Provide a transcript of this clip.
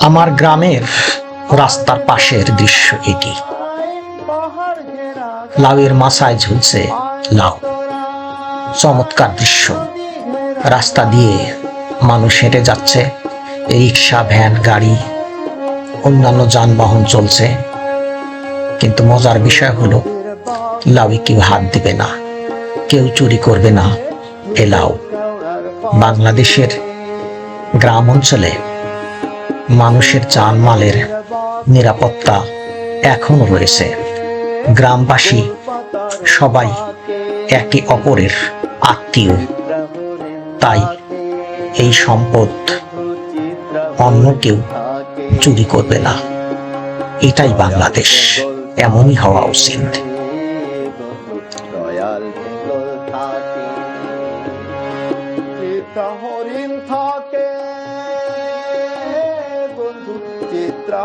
আমার গ্রামের রাস্তার পাশের দৃশ্য এটি। লাউয়ের মাথায় ঝুলছে লাউ। চমৎকার দৃশ্য। রাস্তা দিয়ে মানুষ হেঁটে যাচ্ছে, রিক্সা, ভ্যান, গাড়ি, অন্যান্য যানবাহন চলছে। কিন্তু মজার বিষয় হলো, লাউয়ে কেউ হাত দিবে না, কেউ চুরি করবে না এ লাউ। বাংলাদেশের গ্রাম অঞ্চলে মানুষের জানমালের নিরাপত্তা এখনও রয়েছে। গ্রামবাসী সবাই একে অপরের আত্মীয়। তাই এই সম্পদ অন্য কেউ চুরি করবে না। এটাই বাংলাদেশ। এমনই হওয়া উচিত। থাকে central.